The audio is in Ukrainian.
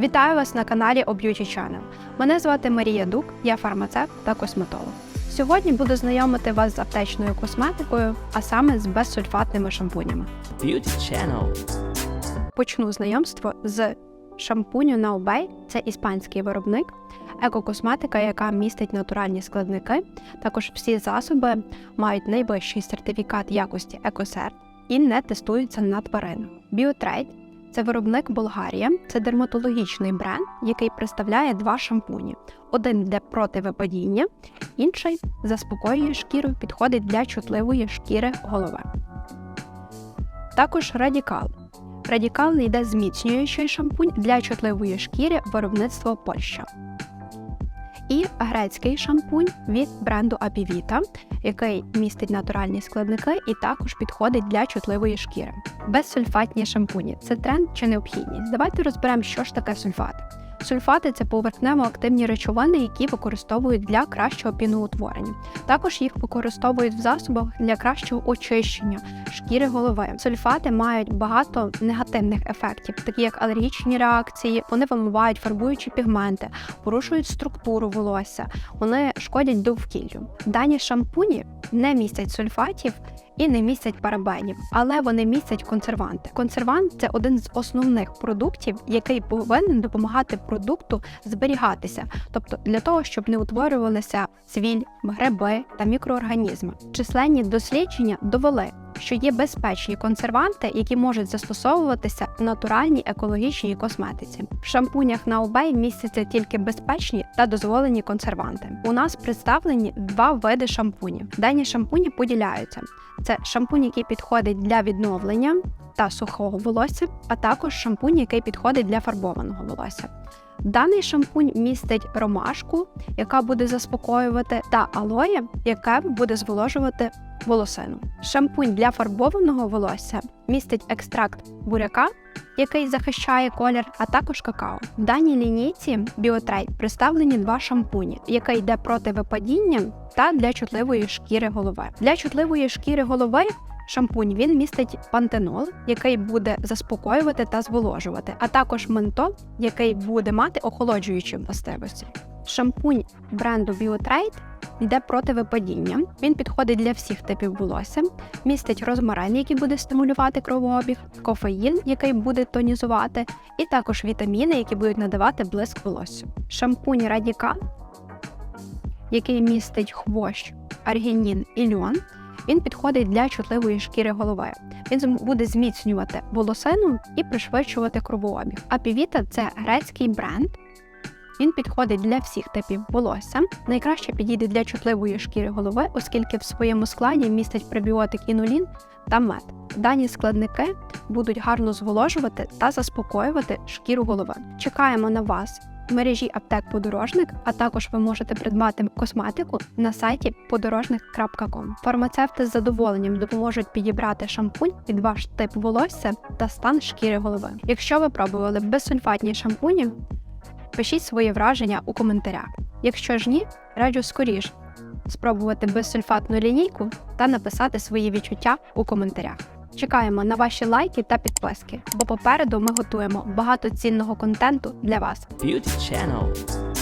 Вітаю вас на каналі O Beauty Channel. Мене звати Марія Дук, я фармацевт та косметолог. Сьогодні буду знайомити вас з аптечною косметикою, а саме з безсульфатними шампунями. Beauty Channel. Почну знайомство з шампуню No Bay. Це іспанський виробник, екокосметика, яка містить натуральні складники. Також всі засоби мають найвищий сертифікат якості Екосерт і не тестуються на тваринах. Biotrade – це виробник Болгарія, це дерматологічний бренд, який представляє два шампуні: один для противипадіння, інший заспокоює шкіру, підходить для чутливої шкіри голови. Також радікал. Радікал йде зміцнюючий шампунь для чутливої шкіри виробництва Польща. І грецький шампунь від бренду Apivita, який містить натуральні складники і також підходить для чутливої шкіри. Безсульфатні шампуні це тренд чи необхідність. Давайте розберемо, що ж таке сульфати. Сульфати це поверхнево-активні речовини, які використовують для кращого піноутворення. Також їх використовують в засобах для кращого очищення шкіри голови. Сульфати мають багато негативних ефектів, такі як алергічні реакції, вони вимивають фарбуючі пігменти, порушують структуру волосся, вони шкодять довкіллю. Дані шампуні не містять сульфатів. І не містять парабенів, але вони містять консерванти. Консервант це один з основних продуктів, який повинен допомагати продукту зберігатися, тобто для того, щоб не утворювалися цвіль, гриби та мікроорганізми. Численні дослідження довели, що є безпечні консерванти, які можуть застосовуватися в натуральній екологічній косметиці. В шампунях на Obey містяться тільки безпечні та дозволені консерванти. У нас представлені два види шампунів. Дані шампуні поділяються: це шампунь, який підходить для відновлення та сухого волосся, а також шампунь, який підходить для фарбованого волосся. Даний шампунь містить ромашку, яка буде заспокоювати, та алоє, яке буде зволожувати волосину. Шампунь для фарбованого волосся містить екстракт буряка, який захищає колір, а також какао. В даній лінійці Biotrade представлені два шампуні, який йде проти випадіння та для чутливої шкіри голови. Для чутливої шкіри голови Шампунь він містить пантенол, який буде заспокоювати та зволожувати, а також ментол, який буде мати охолоджуючі властивості. Шампунь бренду Biotrade йде проти випадіння. Він підходить для всіх типів волосся, містить розмарин, який буде стимулювати кровообіг, кофеїн, який буде тонізувати, і також вітаміни, які будуть надавати блиск волосся. Шампунь Радікал, який містить хвощ, аргінін і льон, він підходить для чутливої шкіри голови. Він буде зміцнювати волосину і пришвидшувати кровообіг. А Півіта це грецький бренд. Він підходить для всіх типів волосся. Найкраще підійде для чутливої шкіри голови, оскільки в своєму складі містить пребіотик інулін та мед. Дані складники будуть гарно зволожувати та заспокоювати шкіру голови. Чекаємо на вас в мережі аптек Подорожник, а також ви можете придбати косметику на сайті подорожник.com. Фармацевти з задоволенням допоможуть підібрати шампунь під ваш тип волосся та стан шкіри голови. Якщо ви пробували безсульфатні шампуні, пишіть свої враження у коментарях. Якщо ж ні, раджу скоріш спробувати безсульфатну лінійку та написати свої відчуття у коментарях. Чекаємо на ваші лайки та підписки, бо попереду ми готуємо багато цінного контенту для вас. Beauty Channel.